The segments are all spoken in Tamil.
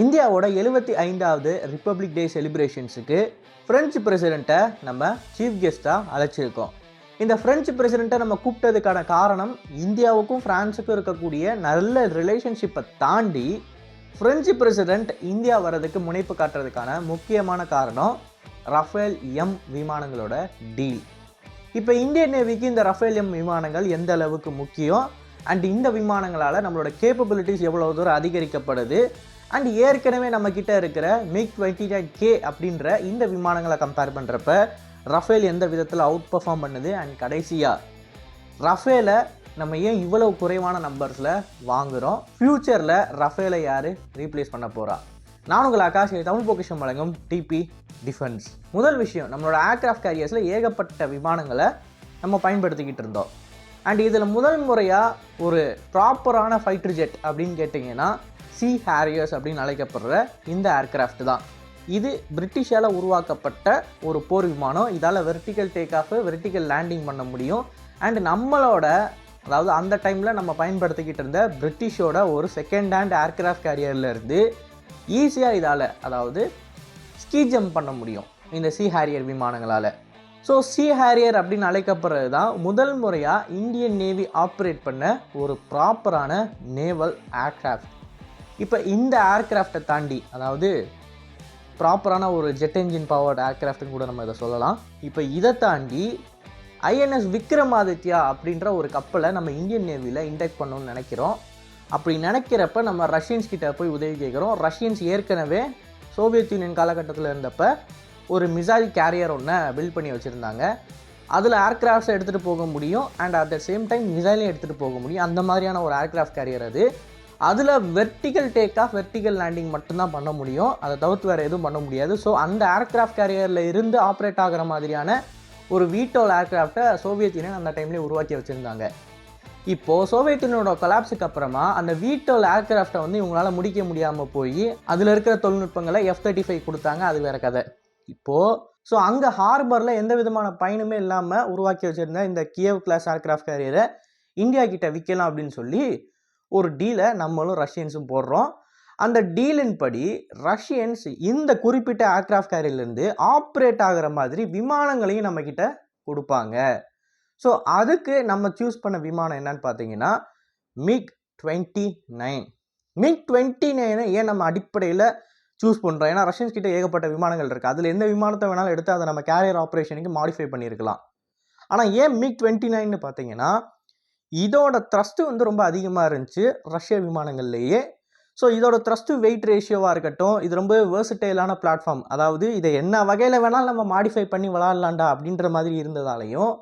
இந்தியாவோட எழுபத்தி ஐந்தாவது ரிப்பப்ளிக் டே செலிப்ரேஷன்ஸுக்கு ஃப்ரெஞ்சு பிரசிடெண்ட்டை நம்ம சீஃப் கெஸ்ட்டாக அழைச்சிருக்கோம். இந்த ஃப்ரெஞ்சு பிரசிடெண்ட்டை நம்ம கூப்பிட்டதுக்கான காரணம் இந்தியாவுக்கும் ஃப்ரான்ஸுக்கும் இருக்கக்கூடிய நல்ல ரிலேஷன்ஷிப்பை தாண்டி ஃப்ரெஞ்சு பிரசிடெண்ட் இந்தியா வர்றதுக்கு முனைப்பு காட்டுறதுக்கான முக்கியமான காரணம் ரஃபேல் எம் விமானங்களோட டீல் இப்போ இந்தியன் நேவிக்கு இந்த ரஃபேல் எம் விமானங்கள் எந்த அளவுக்கு முக்கியம்? அண்ட் இந்த விமானங்களால் நம்மளோட கேப்பபிலிட்டிஸ் எவ்வளோ தூரம் அதிகரிக்கப்படுது? அண்ட் ஏற்கனவே நம்ம இருக்கிற மிக் டுவெண்ட்டி நைன் கே அப்படின்ற இந்த விமானங்களை கம்பேர் பண்ணுறப்ப ரஃபேல் எந்த விதத்தில் அவுட் பர்ஃபார்ம் பண்ணுது அண்ட் கடைசியாக ரஃபேலை நம்ம ஏன் இவ்வளவு குறைவான நம்பர்ஸில் வாங்குகிறோம் ஃப்யூச்சரில் ரஃபேலை யார் ரீப்ளேஸ் பண்ண போகிறா நான் உங்கள் ஆகாஷ் தமிழ் பொக்கிஷம் வழங்கும் டிபி டிஃபென்ஸ் முதல் விஷயம் நம்மளோட ஏர்க்ராஃப்ட் கேரியர்ஸில் ஏகப்பட்ட விமானங்களை நம்ம பயன்படுத்திக்கிட்டு இருந்தோம். அண்ட் இதில் முதல் முறையாக ஒரு ப்ராப்பரான ஃபைட்டர் ஜெட் அப்படின்னு கேட்டிங்கன்னா சி ஹேரியர்ஸ் அப்படின்னு அழைக்கப்படுற இந்த ஏர்கிராஃப்ட் தான். இது பிரிட்டிஷால் உருவாக்கப்பட்ட ஒரு போர் விமானம். இதால் vertical take off vertical landing பண்ண முடியும். அண்ட் நம்மளோட அதாவது அந்த டைமில் நம்ம பயன்படுத்திக்கிட்டு இருந்த பிரிட்டிஷோட ஒரு செகண்ட் ஹேண்ட் ஏர்கிராஃப்ட் கேரியர்லேருந்து ஈஸியாக இதால் அதாவது ஸ்கீ ஜம்ப் பண்ண முடியும் இந்த சி ஹேரியர் விமானங்களால். ஸோ சி ஹேரியர் அப்படின்னு அழைக்கப்படுறது தான் முதல் முறையாக இந்தியன் நேவி ஆப்ரேட் பண்ண ஒரு ப்ராப்பரான நேவல் ஏர்க்ராஃப்ட் இப்போ இந்த ஏர்க்ராஃப்டை தாண்டி அதாவது ப்ராப்பரான ஒரு ஜெட் என்ஜின் பவர்ட் ஏர்க்ராஃப்ட்னு கூட நம்ம இதை சொல்லலாம். இப்போ இதை தாண்டி ஐஎன்எஸ் விக்ரமாதித்யா அப்படின்ற ஒரு கப்பலை நம்ம இந்தியன் நேவியில் இன்டெக்ட் பண்ணணும்னு நினைக்கிறோம். அப்படி நினைக்கிறப்ப நம்ம ரஷ்யன்ஸ் கிட்ட போய் உதவி கேட்குறோம். ரஷ்யன்ஸ் ஏற்கனவே சோவியத் யூனியன் காலகட்டத்தில் இருந்தப்ப ஒரு மிசைல் கேரியர் ஒன்று பில்ட் பண்ணி வச்சுருந்தாங்க. அதில் ஏர்க்ராஃப்ட்ஸை எடுத்துகிட்டு போக முடியும். And at the same time மிசைலையும் எடுத்துகிட்டு போக முடியும். அந்த மாதிரியான ஒரு ஏர்க்ராஃப்ட் கேரியர் அது. அதில் vertical take off vertical landing மட்டும்தான் பண்ண முடியும். அதை தவிர்த்து வேறு எதுவும் பண்ண முடியாது. ஸோ அந்த ஏர்க்ராஃப்ட் கேரியரில் இருந்து ஆப்ரேட் ஆகிற மாதிரியான ஒரு வீட்டோல் ஏர்க்ராஃப்டை சோவியத் யூனியன் அந்த டைம்லேயே உருவாக்கி வச்சுருந்தாங்க. இப்போது சோவியத் யூனியனோட கொலாப்ஸுக்கு அப்புறமா அந்த வீட்டோல் ஏர்க்ராஃப்டை வந்து இவங்களால முடிக்க முடியாமல் போய் அதில் இருக்கிற தொழில்நுட்பங்களை எஃப் தேர்ட்டி ஃபைவ் கொடுத்தாங்க. அது வேறு கதை. இப்போது ஸோ அங்கே ஹார்பரில் எந்த விதமான பயனுமே இல்லாமல் உருவாக்கி வச்சுருந்த இந்த கியவ் கிளாஸ் ஏர்க்ராஃப்ட் கேரியரை இந்தியா கிட்ட விற்கலாம் அப்படின்னு சொல்லி ஒரு டீலை நம்மளும் ரஷ்யன்ஸும் போடுறோம். அந்த டீலின் படி ரஷ்யன்ஸ் இந்த குறிப்பிட்ட ஏர்க்ராஃப்ட் கேரியர்லேருந்து ஆப்ரேட் ஆகிற மாதிரி விமானங்களையும் நம்மக்கிட்ட கொடுப்பாங்க. ஸோ அதுக்கு நம்ம சூஸ் பண்ண விமானம் என்னன்னு பார்த்தீங்கன்னா MiG twenty nine MiG twenty நைனை ஏன் நம்ம அடிப்படையில் சூஸ் பண்ணுறோம் ஏன்னா ரஷ்யன்ஸ் கிட்ட ஏகப்பட்ட விமானங்கள் இருக்குது அதில் எந்த விமானத்தை வேணாலும் எடுத்து அதை நம்ம கேரியர் ஆப்ரேஷனுக்கு மாடிஃபை பண்ணியிருக்கலாம். ஆனால் ஏன் மிக் டுவெண்ட்டி நைன்னு பார்த்தீங்கன்னா இதோட த்ரஸ்ட்டு வந்து ரொம்ப அதிகமாக இருந்துச்சு ரஷ்ய விமானங்கள்லேயே. ஸோ இதோட த்ரஸ்ட்டு வெயிட் ரேஷியோவாக இருக்கட்டும் இது ரொம்ப வேர்சிட்டைலான பிளாட்ஃபார்ம் அதாவது இதை என்ன வகையில் வேணாலும் நம்ம மாடிஃபை பண்ணி விளாட்லாண்டா அப்படின்ற மாதிரி இருந்ததாலையும்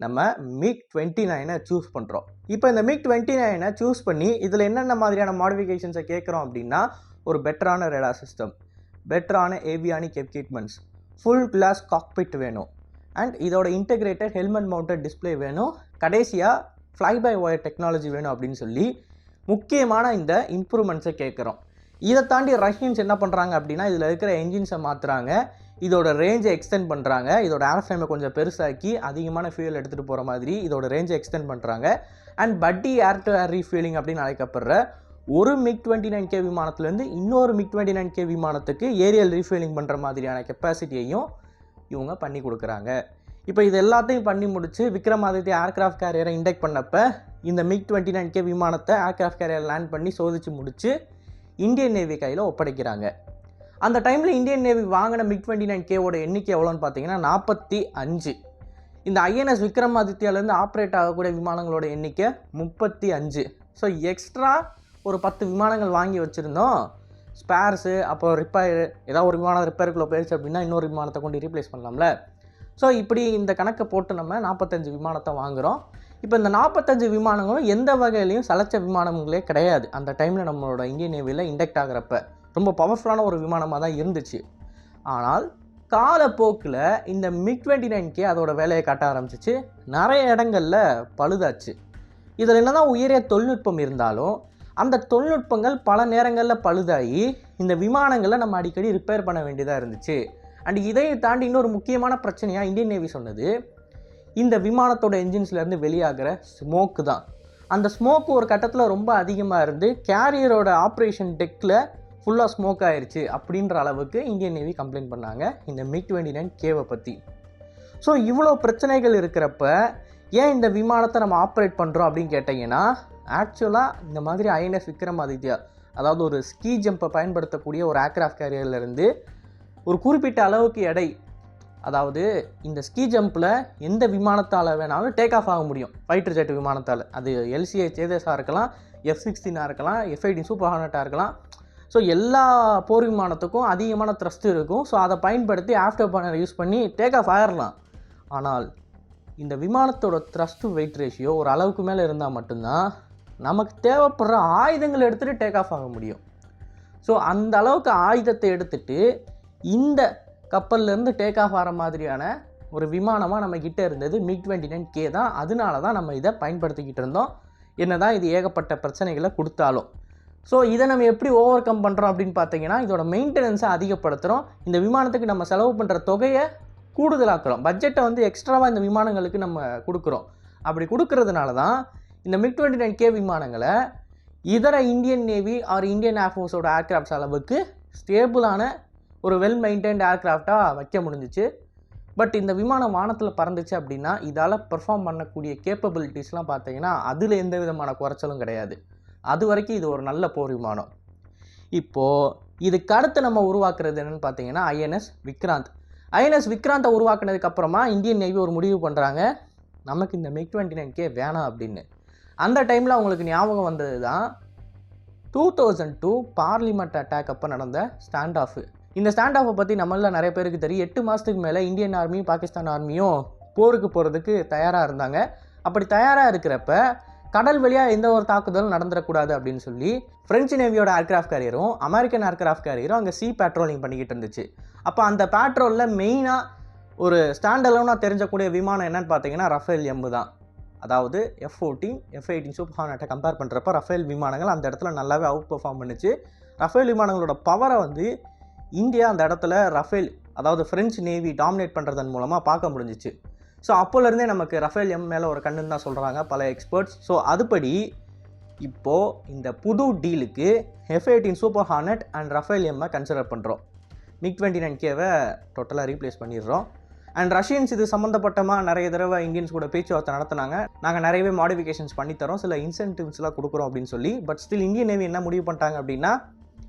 நம்ம மிக் டுவெண்ட்டி நைனை சூஸ் பண்ணுறோம் இப்போ இந்த மிக் டுவெண்ட்டி நைனை சூஸ் பண்ணி இதில் என்னென்ன மாதிரியான மாடிஃபிகேஷன்ஸை கேட்குறோம் அப்படின்னா ஒரு பெட்டரான ரேடா சிஸ்டம் பெட்டரான avionic equipments full glass cockpit வேணும். அண்ட் இதோட இன்டெகிரேட்டட் ஹெல்மெட் மவுண்டட் டிஸ்பிளே வேணும். கடைசியாக ஃப்ளை பை ஒயர் டெக்னாலஜி வேணும் அப்படின்னு சொல்லி முக்கியமான இந்த இம்ப்ரூவ்மெண்ட்ஸை கேட்குறோம். இதை தாண்டி ரஷ்யன்ஸ் என்ன பண்ணுறாங்க அப்படின்னா இதில் இருக்கிற என்ஜின்ஸை மாற்றுறாங்க இதோட ரேஞ்சை எக்ஸ்டெண்ட் பண்ணுறாங்க இதோட ஏர்ஃப்ளேமை கொஞ்சம் பெருசாக்கி அதிகமான ஃபியூல் எடுத்துகிட்டு போகிற மாதிரி இதோட ரேஞ்சை எக்ஸ்டெண்ட் பண்ணுறாங்க அண்ட் பட்டி ஏர் டு ஏர் ரீஃபியூலிங் அப்படின்னு அழைக்கப்படுற ஒரு மிக் டுவெண்ட்டி நைன் கே விமானத்துலேருந்து இன்னொரு மிக் டுவெண்ட்டி நைன் கே விமானத்துக்கு ஏரியல் ரீஃபியூலிங் பண்ணுற மாதிரியான கெப்பாசிட்டியையும் இவங்க பண்ணி கொடுக்குறாங்க. இப்போ இது எல்லாத்தையும் பண்ணி முடிச்சு விக்ரமாதித்யா ஏர்கிராஃப்ட் கேரியரை இண்டெக்ட் பண்ணப்போ இந்த மிக் டுவெண்ட்டி நைன் கே விமானத்தை ஏர்கிராஃப்ட் கேரியர் லேண்ட் பண்ணி சோதிச்சு முடிச்சு இந்தியன் நேவி கையில் ஒப்படைக்கிறாங்க. அந்த டைமில் இந்தியன் நேவி வாங்கின மிக் டுவெண்ட்டி நைன் கேவோட எண்ணிக்கை எவ்வளோன்னு பார்த்தீங்கன்னா நாற்பத்தி அஞ்சு. இந்த ஐஎன்எஸ் விக்ரமாதித்யாலேருந்து ஆப்ரேட் ஆகக்கூடிய விமானங்களோட எண்ணிக்கை முப்பத்தி அஞ்சு. ஸோ எக்ஸ்ட்ரா ஒரு பத்து விமானங்கள் வாங்கி வச்சுருந்தோம். ஸ்பேர்ஸு அப்புறம் ரிப்பேர் ஏதாவது ஒரு விமானம் ரிப்பேருக்குள்ளே போயிடுச்சு அப்படின்னா இன்னொரு விமானத்தை கொண்டு ரீப்ளேஸ் பண்ணலாம்ல. ஸோ இப்படி இந்த கணக்கை போட்டு நம்ம நாற்பத்தஞ்சு விமானத்தை வாங்குகிறோம் இப்போ இந்த நாற்பத்தஞ்சு விமானங்களும் எந்த வகையிலையும் சலச்ச விமானங்களே கிடையாது. அந்த டைமில் நம்மளோட இந்தியன் நேவியில் இண்டக்ட் ஆகிறப்ப ரொம்ப பவர்ஃபுல்லான ஒரு விமானமாக தான் இருந்துச்சு. ஆனால் காலப்போக்கில் இந்த மிக் டுவெண்ட்டி நைன் கே அதோட வேலையை காட்ட ஆரம்பிச்சிச்சு. நிறைய இடங்களில் பழுதாச்சு. இதில் என்ன தான் உயரிய தொழில்நுட்பம் இருந்தாலும் அந்த தொழில்நுட்பங்கள் பல நேரங்களில் பழுதாகி இந்த விமானங்களை நம்ம அடிக்கடி ரிப்பேர் பண்ண வேண்டியதாக இருந்துச்சு. அண்ட் இதை தாண்டி இன்னொரு முக்கியமான பிரச்சனையாக இந்தியன் நேவி சொன்னது இந்த விமானத்தோட என்ஜின்ஸ்லேருந்து வெளியாகிற ஸ்மோக்கு தான். அந்த ஸ்மோக் ஒரு கட்டத்தில் ரொம்ப அதிகமாக இருந்து கேரியரோட ஆப்ரேஷன் டெக்கில் ஃபுல்லாக ஸ்மோக் ஆயிடுச்சு அப்படின்ற அளவுக்கு இந்தியன் நேவி கம்ப்ளைண்ட் பண்ணாங்க இந்த மிக் டுவெண்ட்டி நைன் கேவை பற்றி ஸோ இவ்வளோ பிரச்சனைகள் இருக்கிறப்ப ஏன் இந்த விமானத்தை நம்ம ஆப்ரேட் பண்ணுறோம் அப்படின்னு கேட்டிங்கன்னா ஆக்சுவலாக இந்த மாதிரி ஐஎன்எஸ் விக்ரமாதித்யா அதாவது ஒரு ஸ்கீ ஜம்பை பயன்படுத்தக்கூடிய ஒரு ஏர்க்ராஃப்ட் கேரியர்லேருந்து ஒரு குறிப்பிட்ட அளவுக்கு எடை அதாவது இந்த ஸ்கீ ஜம்பில் எந்த விமானத்தால் வேணாலும் டேக் ஆஃப் ஆக முடியும். ஃபைட்டர் ஜெட் விமானத்தால். அது எல்சிஐ சேதஸாக இருக்கலாம் எஃப் சிக்ஸ்டீனாக இருக்கலாம் எஃப்ஐடி சூப்பர் ஹார்னட்டாக இருக்கலாம். ஸோ எல்லா போர் விமானத்துக்கும் அதிகமான த்ரஸ்ட் இருக்கும். ஸோ அதை பயன்படுத்தி ஆஃப்டர் பர்னர் யூஸ் பண்ணி டேக் ஆஃப் ஆயிடலாம் ஆனால் இந்த விமானத்தோட த்ரஸ்ட் வெயிட் ரேஷியோ ஒரு அளவுக்கு மேலே இருந்தால் மட்டும்தான் நமக்கு தேவைப்படுற ஆயுதங்களை எடுத்துகிட்டு டேக் ஆஃப் ஆக முடியும். ஸோ அந்த அளவுக்கு ஆயுதத்தை எடுத்துகிட்டு இந்த கப்பல்லேருந்து டேக் ஆஃப் ஆகிற மாதிரியான ஒரு விமானமாக நம்ம கிட்டே இருந்தது மிக் டுவெண்ட்டி நைன் கே தான். அதனால தான் நம்ம இதை பயன்படுத்திக்கிட்டு இருந்தோம். என்ன தான் இது ஏகப்பட்ட பிரச்சனைகளை கொடுத்தாலும். ஸோ இதை நம்ம எப்படி ஓவர் கம் பண்ணுறோம் அப்படின்னு பார்த்தீங்கன்னா இதோட மெயின்டெனன்ஸை அதிகப்படுத்துகிறோம் இந்த விமானத்துக்கு நம்ம செலவு பண்ணுற தொகையை கூடுதலாக்குறோம். பட்ஜெட்டை வந்து எக்ஸ்ட்ராவாக இந்த விமானங்களுக்கு நம்ம கொடுக்குறோம். அப்படி கொடுக்கறதுனால தான் இந்த மிக் டுவெண்ட்டி நைன் கே விமானங்களை இதர இந்தியன் நேவி ஆர் இந்தியன் ஏர்ஃபோர்ஸோட ஏர்க்ராஃப்ட்ஸ் அளவுக்கு ஸ்டேபிளான ஒரு வெல் மெயின்டைன்ட் ஏர்க்ராஃப்டாக வைக்க முடிஞ்சிச்சு. பட் இந்த விமானம் வானத்தில் பறந்துச்சு அப்படின்னா இதால் பெர்ஃபார்ம் பண்ணக்கூடிய கேப்பபிலிட்டிஸ்லாம் பார்த்தீங்கன்னா அதில் எந்த விதமான குறைச்சலும் கிடையாது. அது வரைக்கும் இது ஒரு நல்ல போர் விமானம். இப்போது இதுக்கு அடுத்து நம்ம உருவாக்குறது என்னென்னு பார்த்தீங்கன்னா ஐஎன்எஸ் விக்ராந்த். ஐஎன்எஸ் விக்ராந்தை உருவாக்குனதுக்கப்புறமா இந்தியன் நேவி ஒரு முடிவு பண்ணுறாங்க நமக்கு இந்த மிக் டுவெண்ட்டி நைன் கே வேணாம் அப்படின்னு. அந்த டைமில் அவங்களுக்கு ஞாபகம் வந்தது தான் two thousand two parliament attack அப்போ நடந்த ஸ்டாண்ட் ஆஃப் இந்த ஸ்டாண்ட் ஆஃபை பற்றி நம்மளில் நிறைய பேருக்கு தெரியும். எட்டு மாதத்துக்கு மேலே இந்தியன் ஆர்மியும் பாகிஸ்தான் ஆர்மியும் போருக்கு போகிறதுக்கு தயாராக இருந்தாங்க. அப்படி தயாராக இருக்கிறப்ப கடல் வழியாக எந்த ஒரு தாக்குதலும் நடந்துடக்கூடாது அப்படின்னு சொல்லி ஃப்ரெஞ்சு நேவியோட ஏர்க்ராஃப்ட் கேரியரும் அமெரிக்கன் ஏர்க்ராஃப்ட் கேரியரும் அங்கே சி பேட்ரோலிங் பண்ணிக்கிட்டு இருந்துச்சு. அப்போ அந்த பேட்ரோலில் மெயினாக ஒரு ஸ்டாண்டலோனாக தெரிஞ்சக்கூடிய விமானம் என்னன்னு பார்த்தீங்கன்னா ரஃபேல் எம்மு தான். அதாவது F fourteen F eighteen super ஹார்னட்டை compare பண்ணுறப்ப ரஃபேல் விமானங்கள் அந்த இடத்துல நல்லாவே அவுட் பெர்ஃபார்ம் பண்ணுச்சு. ரஃபேல் விமானங்களோட பவரை வந்து இந்தியா அந்த இடத்துல ரஃபேல் அதாவது ஃப்ரெஞ்சு நேவி டாமினேட் பண்ணுறதன் மூலமாக பார்க்க முடிஞ்சிச்சு. ஸோ அப்போலேருந்தே நமக்கு ரஃபேல் எம் மேலே ஒரு கண்ணுன்னு தான் சொல்கிறாங்க பல எக்ஸ்பர்ட்ஸ் ஸோ அதுபடி இப்போது இந்த புது டீலுக்கு F eighteen super hornet and Rafale எம்மை கன்சிடர் பண்ணுறோம் மிக் டுவெண்ட்டி நைன் கேவை டோட்டலாக ரீப்ளேஸ் பண்ணிடுறோம். அண்ட் ரஷ்யன்ஸ் இது சம்மந்தப்பட்டமாக நிறைய தடவை இந்தியன்ஸ் கூட பேச்சுவார்த்தை நடத்துனாங்க. நாங்கள் நிறையவே மாடிஃபிகேஷன்ஸ் பண்ணித்தரோம். சில இன்சென்டிவ்ஸ்லாம் கொடுக்குறோம் அப்படின்னு சொல்லி. பட் ஸ்டில் இந்தியன் நேவி என்ன முடிவு பண்ணிட்டாங்க அப்படின்னா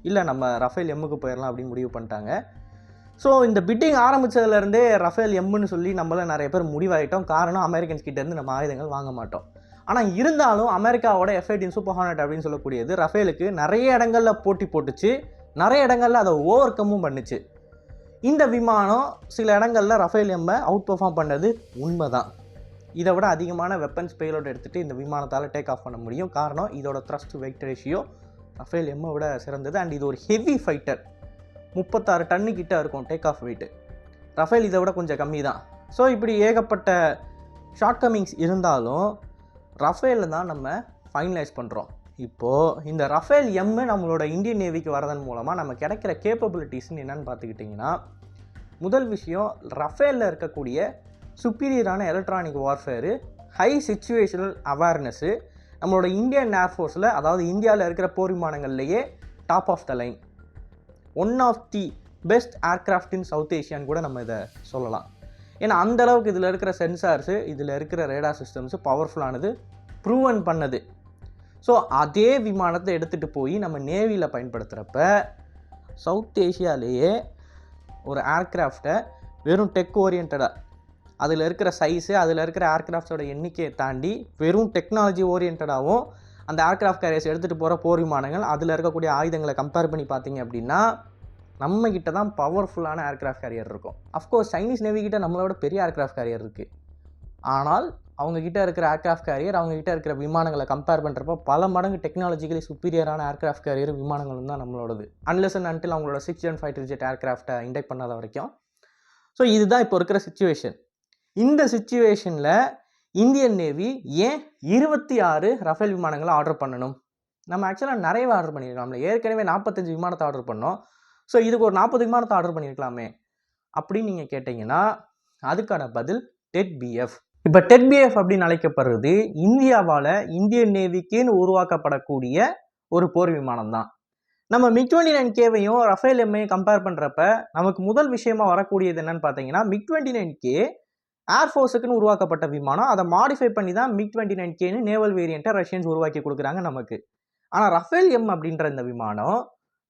இல்லை நம்ம ரஃபேல் எம்முக்கு போயிடலாம் அப்படின்னு முடிவு பண்ணிட்டாங்க. ஸோ இந்த பிட்டிங் ஆரம்பித்ததுலேருந்தே ரஃபேல் எம்முன்னு சொல்லி நம்மள நிறைய பேர் முடிவாயிட்டோம். காரணம் அமெரிக்கன்ஸ் கிட்டேருந்து நம்ம ஆயுதங்கள் வாங்க மாட்டோம். ஆனால் இருந்தாலும் அமெரிக்காவோட எஃப்ஐடின் சூப்பர் ஹானட் அப்படின்னு சொல்லக்கூடியது ரஃபேலுக்கு நிறைய இடங்களில் போட்டி போட்டுச்சு. நிறைய இடங்களில் அதை ஓவர் கம்மும் பண்ணுச்சு. இந்த விமானம் சில இடங்களில் ரஃபேல் எம்மை அவுட் பர்ஃபார்ம் பண்ணது உண்மை தான் இதை விட அதிகமான வெப்பன்ஸ் பேலோட் எடுத்துகிட்டு இந்த விமானத்தால் டேக் ஆஃப் பண்ண முடியும். காரணம் இதோட த்ரஸ்ட் வெயிட் ரேஷியோ ரஃபேல் எம்மை விட சிறந்தது. அண்ட் இது ஒரு ஹெவி ஃபைட்டர் முப்பத்தாறு டன்னு கிட்ட இருக்கும் டேக் ஆஃப் வெயிட்டு ரஃபேல் இதை விட கொஞ்சம் கம்மி தான். ஸோ இப்படி ஏகப்பட்ட ஷார்ட் கமிங்ஸ் இருந்தாலும் ரஃபேலில் தான் நம்ம ஃபைனலைஸ் பண்ணுறோம் இப்போது இந்த ரஃபேல் எம்மு நம்மளோட இந்தியன் நேவிக்கு வரதன் மூலமாக நம்ம கிடைக்கிற கேப்பபிலிட்டிஸ்னு என்னென்னு பார்த்துக்கிட்டிங்கன்னா முதல் விஷயம் ரஃபேலில் இருக்கக்கூடிய சுப்பீரியரான electronic warfare high situational awareness நம்மளோட இந்தியன் ஏர்ஃபோர்ஸில் அதாவது இந்தியாவில் இருக்கிற போர் விமானங்கள்லேயே top of the line one of the best aircraft in south ஏஷியான்னு கூட நம்ம இதை சொல்லலாம். ஏன்னா அந்த அளவுக்கு இதில் இருக்கிற சென்சார்ஸு இதில் இருக்கிற ரேடார் சிஸ்டம்ஸு பவர்ஃபுல்லானது ப்ரூவன் பண்ணது. ஸோ அதே விமானத்தை எடுத்துகிட்டு போய் நம்ம நேவியில் பயன்படுத்துகிறப்ப சவுத் ஏஷியாலேயே ஒரு ஏர்க்ராஃப்டை வெறும் டெக் ஓரியன்டாக அதில் இருக்கிற சைஸு அதில் இருக்கிற ஏர்க்ராஃப்ட்ஸோட எண்ணிக்கையை தாண்டி வெறும் டெக்னாலஜி ஓரியன்டாகவும் அந்த ஏர்க்ராஃப்ட் கேரியர்ஸ் எடுத்துகிட்டு போகிற போர் விமானங்கள் அதில் இருக்கக்கூடிய ஆயுதங்களை கம்பேர் பண்ணி பார்த்தீங்க அப்படின்னா நம்ம கிட்ட தான் பவர்ஃபுல்லான ஏர்க்ராஃப்ட் கேரியர் இருக்கும். அஃப்கோர்ஸ் சைனீஸ் நேவி கிட்ட நம்மளோட பெரிய ஏர்க்ராஃப்ட் கேரியர் இருக்குது ஆனால் அவங்கக்கிட்ட இருக்கிற ஏர்க்ராஃப்ட் கேரியர் அவங்கக்கிட்ட இருக்கிற விமானங்களை கம்பேர் பண்ணுறப்போ பல மடங்கு டெக்னாலஜிக்கலி சுப்பீரியரான ஏர்க்ராஃப்ட் கேரியர் விமானங்களும் தான் நம்மளோடது. அன்லெஸ் அண்ட் அன்டில் அவங்களோட சிக்ஸ் ஜென் ஃபைட்டர் ஜெட் ஏர்க்ராஃப்டை இண்டெக்ட் பண்ணாத வரைக்கும். ஸோ இதுதான் இப்போ இருக்கிற சுச்சுவேஷன் இந்த சுச்சுவேஷனில் இந்தியன் நேவி ஏன் இருபத்தி ஆறு ரஃபேல் விமானங்களை ஆர்டர் பண்ணணும்? நம்ம ஆக்சுவலாக நிறைய ஆர்டர் பண்ணியிருக்கலாம்ல. ஏற்கனவே நாற்பத்தஞ்சு விமானத்தை ஆர்டர் பண்ணோம். ஸோ இதுக்கு ஒரு நாற்பது விமானத்தை ஆர்டர் பண்ணியிருக்கலாமே. அப்படின்னு நீங்கள் கேட்டிங்கன்னா அதுக்கான பதில் டெட் பிஎஃப் இப்போ டெட் பிஎஃப் அப்படின்னு அழைக்கப்படுறது இந்தியாவால் இந்தியன் நேவிக்குன்னு உருவாக்கப்படக்கூடிய ஒரு போர் விமானம் தான் நம்ம மிக் டுவெண்ட்டி நைன் கேவையும் ரஃபேல் எம்மையும் கம்பேர் பண்ணுறப்ப நமக்கு முதல் விஷயமா வரக்கூடியது என்னன்னு பார்த்தீங்கன்னா மிக் டுவெண்ட்டி நைன் கே ஏர்ஃபோர்ஸுக்குன்னு உருவாக்கப்பட்ட விமானம். அதை மாடிஃபை பண்ணி தான் மிக் டுவெண்ட்டி நைன் கேன்னு நேவல் வேரியண்ட்டை ரஷ்யன்ஸ் உருவாக்கி கொடுக்குறாங்க நமக்கு. ஆனால் ரஃபேல் எம் அப்படின்ற இந்த விமானம்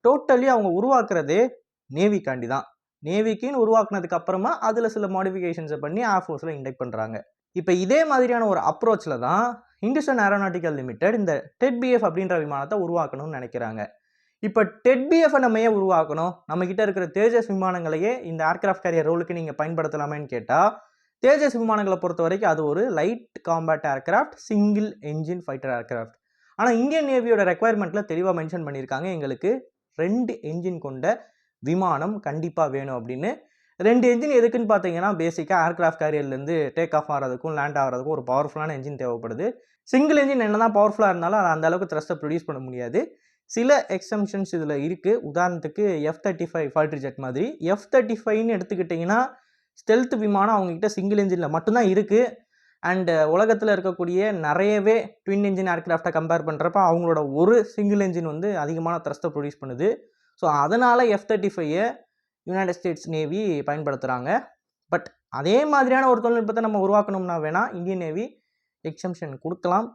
டோட்டலி அவங்க உருவாக்குறதே நேவிக்காண்டி தான் நேவிக்குன்னு உருவாக்குனதுக்கு அப்புறமா அதில் சில மாடிஃபிகேஷன்ஸை பண்ணி ஏர்ஃபோர்ஸில் இண்டெக்ட் பண்ணுறாங்க இப்போ இதே மாதிரியான ஒரு அப்ரோச்சில் தான் இண்டஸ்டன் ஏரோநாட்டிக்கல் லிமிடெட் இந்த டெட் பிஎஃப் அப்படின்ற விமானத்தை உருவாக்கணும்னு நினைக்கிறாங்க. இப்போ டெட் பிஎஃப் நம்ம ஏன் உருவாக்கணும்? நம்மக்கிட்ட இருக்கிற தேஜஸ் விமானங்களையே இந்த ஏர்கிராஃப்ட் கேரியர் ரோலுக்கு நீங்கள் பயன்படுத்தலாமேன்னு கேட்டால் தேஜஸ் விமானங்களை பொறுத்த வரைக்கும் அது ஒரு light combat aircraft single engine fighter aircraft ஆனால் இந்தியன் நேவியோட ரெக்குவயர்மெண்ட்டில் தெளிவாக மென்ஷன் பண்ணியிருக்காங்க. எங்களுக்கு ரெண்டு என்ஜின் கொண்ட விமானம் கண்டிப்பாக வேணும் அப்படின்னு. ரெண்டு என்ஜின் எதுக்குன்னு பார்த்தீங்கன்னா பேசிக்காக ஏர்க்ராஃப்ட் கேரியர்லேருந்து டேக் ஆஃப் ஆகிறதுக்கும் லேண்ட் ஆகிறதுக்கும் ஒரு பவர்ஃபுல்லான என்ஜின் தேவைப்படுது. சிங்கிள் என்ஜின் என்ன தான் பவர்ஃபுல்லாக இருந்தாலும் அது அந்த அளவுக்கு த்ரஸ்ட்டை ப்ரொடியூஸ் பண்ண முடியாது. சில எக்ஸம்ஷன்ஸ் இதில் இருக்குது உதாரணத்துக்கு எஃப் தேர்ட்டி ஃபைவ் ஃபால்ட்ரி ஜெட் மாதிரி. எஃப் தேர்ட்டி ஃபைவ்னு எடுத்துக்கிட்டிங்கன்னா ஸ்டெல்த் விமானம் அவங்கக்கிட்ட சிங்கிள் இன்ஜினில் மட்டும்தான் இருக்குது அண்டு உலகத்தில் இருக்கக்கூடிய நிறையவே ட்வின் இன்ஜின் ஏர்க்ராஃப்டை கம்பேர் பண்ணுறப்ப அவங்களோட ஒரு சிங்கிள் என்ஜின் வந்து அதிகமான த்ரஸ்ட்டை ப்ரொடியூஸ் பண்ணுது. ஸோ அதனால் எஃப் தேர்ட்டி ஃபைவை யுனைடெட் ஸ்டேட்ஸ் நேவி பயன்படுத்துகிறாங்க பட் அதே மாதிரியான ஒரு தொழில்நுட்பத்தை நம்ம உருவாக்கணும்னா வேணால் இந்தியன் நேவி எக்ஸம்ஷன் கொடுக்கலாம்.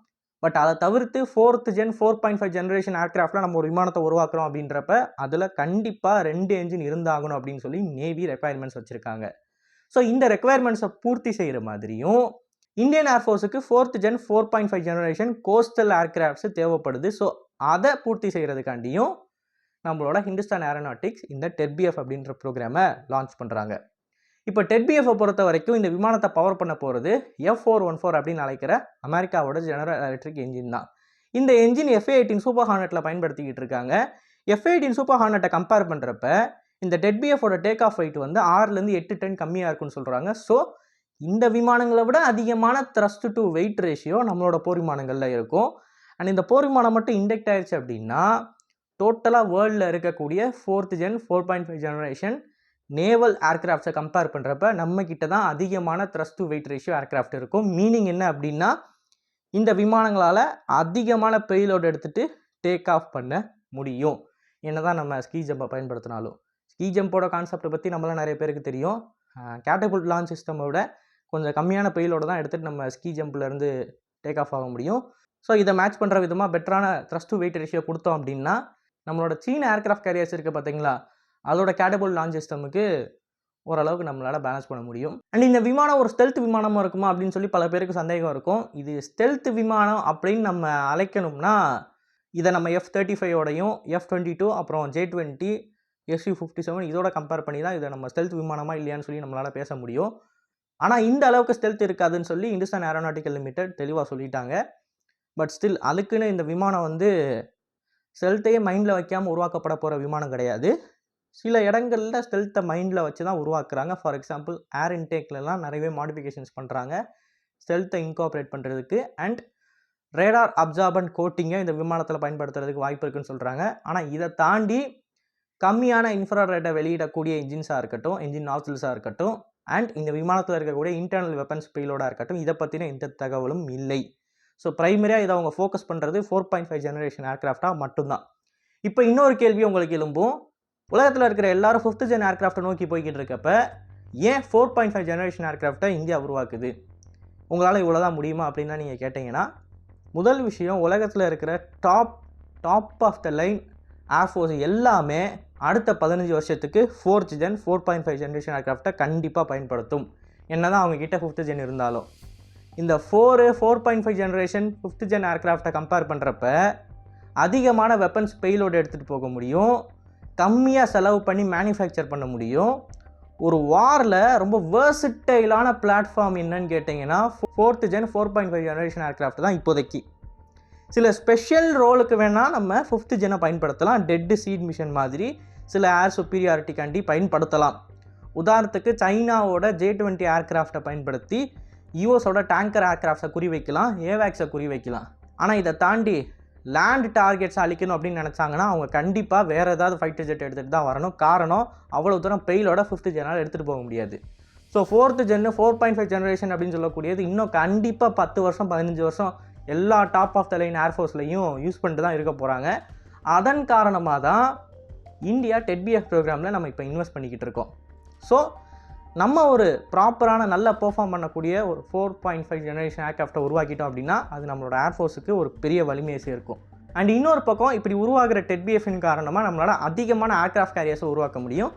பட் அதை தவிர்த்து fourth gen four point five generation ஏர்க்ராஃப்டில் நம்ம ஒரு விமானத்தை உருவாக்குறோம் அப்படின்றப்ப அதில் கண்டிப்பாக ரெண்டு என்ஜின் இருந்தாகணும் அப்படின்னு சொல்லி நேவி ரெக்குவயர்மெண்ட்ஸ் வச்சுருக்காங்க. ஸோ இந்த ரெக்குவயர்மெண்ட்ஸை பூர்த்தி செய்கிற மாதிரியும் Indian ஏர்ஃபோர்ஸுக்கு fourth gen four point five generation coastal aircrafts தேவைப்படுது. ஸோ அதை பூர்த்தி செய்கிறதுக்காண்டியும் நம்மளோட ஹிந்துஸ்தான் ஏரோநாட்டிக்ஸ் இந்த டெட்பிஎஃப் அப்படின்ற ப்ரோக்ராமை லான்ச் பண்ணுறாங்க இப்போ டெட்பிஎஃப்பை பொறுத்த வரைக்கும் இந்த விமானத்தை பவர் பண்ண போகிறது எஃப் ஃபோர் ஒன் ஃபோர் அப்படின்னு அழைக்கிற அமெரிக்காவோட ஜெனரல் எலக்ட்ரிக் என்ஜின் தான். இந்த என்ஜின் எஃப்ஏ எயிட்டின் சூப்பர் ஹார்னட்டில் பயன்படுத்திக்கிட்டு இருக்காங்க. எஃப்ஏ எயிட்டின் சூப்பர் ஹார்னட்டை கம்பேர் பண்ணுறப்ப இந்த டெட்பிஎஃபோட டேக் ஆஃப் வெயிட் வந்து ஆறுலேருந்து எட்டு டன் கம்மியாக இருக்குன்னு சொல்கிறாங்க ஸோ இந்த விமானங்களை விட அதிகமான த்ரஸ்ட் டு வெயிட் ரேஷியோ நம்மளோட போர் விமானங்களில் இருக்கும். அண்ட் இந்த போர் விமானம் மட்டும் இண்டெக்ட் ஆயிடுச்சு அப்படின்னா டோட்டலாக வேர்ல்டில் இருக்கக்கூடிய fourth gen four point five generation naval ஏர்க்ராஃப்ட்ஸை compare பண்ணுறப்ப நம்ம கிட்ட தான் அதிகமான thrust to weight ratio aircraft இருக்கும். மீனிங் என்ன அப்படின்னா இந்த விமானங்களால் அதிகமான பெயிலோடு எடுத்துகிட்டு டேக் ஆஃப் பண்ண முடியும். என்ன தான் நம்ம ஸ்கீ ஜம்பை பயன்படுத்தினாலும். ஸ்கீ ஜம்போட கான்செப்டை பற்றி நம்மளாம் நிறைய பேருக்கு தெரியும். கேட்டபுல்ட் லான்ச் சிஸ்டமை விட கொஞ்சம் கம்மியான பெயிலோட தான் எடுத்துகிட்டு நம்ம ஸ்கீ ஜம்ப்லேருந்து டேக் ஆஃப் ஆக முடியும். ஸோ இதை மேட்ச் பண்ணுற விதமாக பெட்டரான த்ரஸ்ட் டு வெயிட் ரேஷியோ கொடுத்தோம் அப்படின்னா நம்மளோட சீன ஏர்க்ராஃப்ட் கேரியர்ஸ் இருக்குது பார்த்தீங்களா அதோட கேட்டபுள் லான்ச் சிஸ்டமுக்கு ஓரளவுக்கு நம்மளால் பேலன்ஸ் பண்ண முடியும். அண்ட் இந்த விமானம் ஒரு ஸ்டெல்த் விமானமாக இருக்குமா அப்படின்னு சொல்லி பல பேருக்கு சந்தேகம் இருக்கும். இது ஸ்டெல்த் விமானம் அப்படின்னு நம்ம அழைக்கணும்னா இதை நம்ம எஃப் தேர்ட்டி ஃபைவோடையும் எஃப் டுவெண்ட்டி டூ அப்புறம் J twenty SU fifty seven இதோட கம்பேர் பண்ணி தான் இதை நம்ம ஸ்டெல்த் விமானமா இல்லையான்னு சொல்லி நம்மளால் பேச முடியும். ஆனால் இந்த அளவுக்கு ஸ்டெல்த் இருக்காதுன்னு சொல்லி இந்துஸ்தான் ஏரோநாட்டிக்கல் லிமிடெட் தெளிவாக சொல்லிட்டாங்க. பட் ஸ்டில் அதுக்குன்னு இந்த விமானம் வந்து ஸ்டெல்த்தையே மைண்டில் வைக்காமல் உருவாக்கப்பட போகிற விமானம் கிடையாது. சில இடங்களில் ஸ்டெல்த்தை மைண்டில் வச்சு தான் உருவாக்குறாங்க. ஃபார் எக்ஸாம்பிள் ஏர் இன்டேக்லலாம் நிறையவே மாடிஃபிகேஷன்ஸ் பண்ணுறாங்க ஸ்டெல்த்தை இன்கார்பரேட் பண்ணுறதுக்கு அண்ட் ரேடார் அப்சார்பன் கோட்டிங்கை இந்த விமானத்தில் பயன்படுத்துறதுக்கு வாய்ப்பு இருக்குன்னு சொல்கிறாங்க ஆனால் இதை தாண்டி கம்மியான இன்ஃப்ராரேட்டை வெளியிடக்கூடிய இன்ஜின்ஸாக இருக்கட்டும் இன்ஜின் நாசில்ஸாக இருக்கட்டும் அண்ட் இந்த விமானத்தில் இருக்கக்கூடிய இன்டர்னல் வெப்பன்ஸ் பீலோடாக இருக்கட்டும் இதை பற்றின எந்த தகவலும் இல்லை. ஸோ ப்ரைமரியாக இதை அவங்க ஃபோக்கஸ் பண்ணுறது ஃபோர் பாயிண்ட் ஃபைவ் ஜெனரேஷன் ஏர்க்ராஃப்டாக மட்டும்தான். இப்போ இன்னொரு கேள்வி உங்களுக்கு எழும்பும். உலகத்தில் இருக்கிற எல்லாரும் ஃபிஃப்த் ஜென் ஏர்க்ராஃப்டை நோக்கி போய்கிட்டு இருக்கப்ப ஏன் ஃபோர் பாயிண்ட் ஃபைவ் ஜெனரேஷன் ஏர்க்ராஃப்டை இந்தியா உருவாக்குது? உங்களால் இவ்வளோ தான் முடியுமா அப்படின்னு தான் நீங்கள் கேட்டிங்கன்னா முதல் விஷயம் உலகத்தில் இருக்கிற top top of the line air force எல்லாமே அடுத்த பதினஞ்சு வருஷத்துக்கு fourth gen four point five generation ஏர்க்ராஃப்டை கண்டிப்பாக பயன்படுத்தும். என்ன தான் அவங்கக்கிட்ட ஃபிஃப்த்து ஃபிஃப்த் ஜென் இருந்தாலும். இந்த four four point five generation fifth gen ஏர்க்ராஃப்டை compare பண்ணுறப்ப அதிகமான வெப்பன்ஸ் பெயிலோடு எடுத்துகிட்டு போக முடியும். கம்மியாக செலவு பண்ணி மேனுஃபேக்சர் பண்ண முடியும். ஒரு வாரில் ரொம்ப வேர்சிட்டைலான பிளாட்ஃபார்ம் என்னன்னு கேட்டிங்கன்னா fourth gen four point five generation aircraft தான் இப்போதைக்கு. சில ஸ்பெஷல் ரோலுக்கு வேணால் நம்ம ஃபிஃப்த்து ஜெனை பயன்படுத்தலாம். டெட்டு சீட் மிஷன் மாதிரி சில ஏர் சுப்பீரியாரிட்டிக்காண்டி பயன்படுத்தலாம். உதாரணத்துக்கு சைனாவோட ஜே டுவெண்ட்டி ஏர்க்ராஃப்டை பயன்படுத்தி யூஎஸோட டேங்கர் ஏர்க்ராஃப்ட்ஸை குறி வைக்கலாம் ஏவேக்ஸை குறி வைக்கலாம். ஆனால் இதை தாண்டி லேண்ட் டார்கெட்ஸ் அழிக்கணும் அப்படின்னு நினச்சாங்கன்னா அவங்க கண்டிப்பாக வேறு ஏதாவது ஃபைட்டர் ஜெட் எடுத்துகிட்டு தான் வரணும். காரணம் அவ்வளோ தூரம் பெயிலோட ஃபிஃப்த்து ஜெனால் எடுத்துகிட்டு போக முடியாது. So fourth gen four point five generation அப்படின்னு சொல்லக்கூடியது இன்னும் கண்டிப்பாக பத்து வருஷம் பதினஞ்சு வருஷம் எல்லா டாப் ஆஃப் த லைன் ஏர்ஃபோர்ஸ்லையும் யூஸ் பண்ணிட்டு தான் இருக்க போகிறாங்க அதன் காரணமாக தான் இந்தியா டெட்பிஎஃப் ப்ரோக்ராமில் நம்ம இப்போ இன்வெஸ்ட் பண்ணிக்கிட்டு இருக்கோம். ஸோ நம்ம ஒரு ப்ராப்பரான நல்ல பெர்ஃபார்ம் பண்ணக்கூடிய ஒரு ஃபோர் பாயிண்ட் ஃபைவ் ஜெனரேஷன் ஏர்க்ராஃப்டை உருவாக்கிட்டோம் அப்படின்னா அது நம்மளோட ஏர்ஃபோர்ஸுக்கு ஒரு பெரிய வலிமையை சேர்க்கும். அண்ட் இன்னொரு பக்கம் இப்படி உருவாகிற டெட்பிஎஃபின் காரணமாக நம்மளால் அதிகமான ஏர்க்ராஃப்ட் கேரியர்ஸை உருவாக்க முடியும்.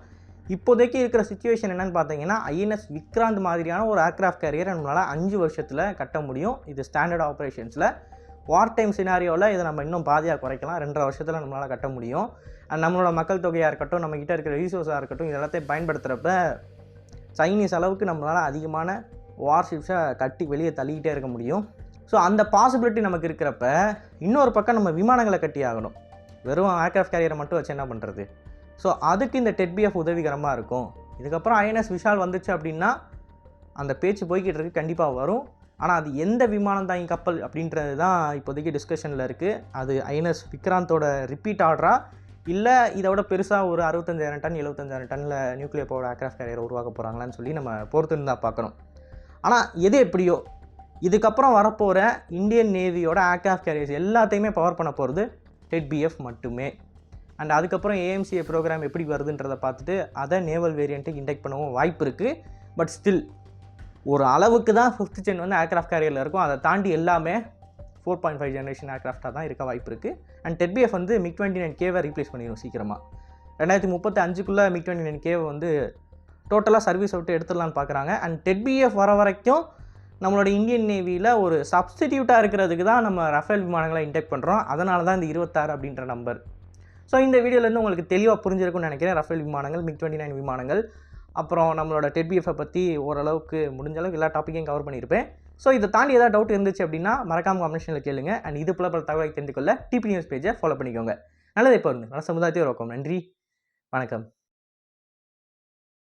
இப்போதைக்கு இருக்கிற சுச்சுவேஷன் என்னன்னு பார்த்தீங்கன்னா ஐஎன்எஸ் விக்ராந்த் மாதிரியான ஒரு ஏர்க்ராஃப்ட் கேரியரை நம்மளால் அஞ்சு வருஷத்தில் கட்ட முடியும். இது ஸ்டாண்டர்ட் ஆப்ரேஷன்ஸில் வார் டைம் சினாரியோவில் இதை நம்ம இன்னும் பாதியாக குறைக்கலாம். ரெண்டரை வருஷத்தில் நம்மளால் கட்ட முடியும். அண்ட் நம்மளோட மக்கள் தொகையாக இருக்கட்டும் நம்மக்கிட்ட இருக்கிற ரிசோர்ஸாக இருக்கட்டும் இதெல்லாத்தையும் பயன்படுத்துகிறப்ப சைனீஸ் அளவுக்கு நம்மளால் அதிகமான வார்ஷிப்ஸை கட்டி வெளியே தள்ளிக்கிட்டே இருக்க முடியும். ஸோ அந்த பாசிபிலிட்டி நமக்கு இருக்கிறப்ப இன்னொரு பக்கம் நம்ம விமானங்களை கட்டி ஆகணும். வெறும் ஏர்க்ராஃப்ட் கேரியரை மட்டும் வச்சு என்ன பண்ணுறது ஸோ அதுக்கு இந்த டெட்பிஎஃப் உதவிகரமாக இருக்கும். இதுக்கப்புறம் ஐஎன்எஸ் விஷால் வந்துச்சு அப்படின்னா அந்த பேச்சு போய்கிட்டு இருக்கு கண்டிப்பாக வரும். ஆனால் அது எந்த விமானம் தாங்கி கப்பல் அப்படின்றது தான் இப்போதைக்கு டிஸ்கஷனில் இருக்குது அது ஐஎன்எஸ் விக்ராந்தோட ரிப்பீட் ஆர்டரா இல்லை இதை விட பெருசாக ஒரு அறுபத்தஞ்சாயிரம் டன் எழுபத்தஞ்சாயிரம் டனில் நியூக்ளியர் பவர் ஏர்க்ராஃப்ட் கேரியர் உருவாக்க போகிறாங்களான்னு சொல்லி நம்ம பொறுத்து தான் பார்க்கணும். ஆனால் எது எப்படியோ இதுக்கப்புறம் வரப்போகிற இந்தியன் நேவியோட ஏர்க்ராஃப்ட் கேரியர்ஸ் எல்லாத்தையுமே பவர் பண்ண போகிறது டெட்பிஎஃப் மட்டுமே. அண்ட் அதுக்கப்புறம் ஏஎம்சிஏ ப்ரோக்ராம் எப்படி வருதுன்றதை பார்த்துட்டு அதை நேவல் வேரியண்ட்டுக்கு இன்டெக்ட் பண்ணவும் வாய்ப்பு இருக்குது பட் ஸ்டில் ஒரு அளவுக்கு தான் ஃபிஃப்த் ஜென் வந்து ஏர்க்ராஃப்ட் கேரியரில் இருக்கும். அதை தாண்டி எல்லாமே ஃபோர் பாயிண்ட் ஃபைவ் ஜென்ரேஷன் ஏர்க்ராஃப்டாக தான் இருக்க வாய்ப்பு இருக்குது அண்ட் டெட்பிஎஃப் வந்து மிக் டுவெண்ட்டி நைன் கேவை ரீப்ளேஸ் பண்ணிடும் சீக்கிரமாக ரெண்டாயிரத்தி முப்பத்தி அஞ்சுக்குள்ளே மிக் டுவெண்ட்டி நைன் கேவை வந்து டோட்டலாக சர்வீஸ் விட்டு எடுத்துடலான்னு பார்க்குறாங்க அண்ட் டெட்பிஎஃப் வர வரைக்கும் நம்மளோட இந்தியன் நேவியில் ஒரு சப்ஸ்டிடியூட்டாக இருக்கிறதுக்கு தான் நம்ம ரஃபேல் விமானங்களை இன்டெக்ட் பண்ணுறோம் அதனால தான் இந்த இருபத்தாறு அப்படின்ற நம்பர் ஸோ இந்த வீடியோலேருந்து உங்களுக்கு தெளிவாக புரிஞ்சிருக்கும்னு நினைக்கிறேன். ரஃபேல் விமானங்கள் மிக் டுவெண்ட்டி நைன் விமானங்கள் அப்புறம் நம்மளோட டெட்பிஎஃப்பை பற்றி ஓரளவுக்கு முடிஞ்ச அளவுக்கு எல்லா டாப்பிக்கையும் கவர் பண்ணியிருப்பேன். ஸோ இதை தாண்டி ஏதாவது டவுட் இருந்துச்சு அப்படின்னா மறக்காம கமெண்ட்ஸில் கேளுங்க. அண்ட் இது போல பல தகவலை தெரிந்து கொள்ள டிபி நியூஸ் பேஜை ஃபாலோ பண்ணிக்கோங்க. நல்லது இப்போ நல்ல சமுதாயத்தை உருவாக்கும் நன்றி. வணக்கம்.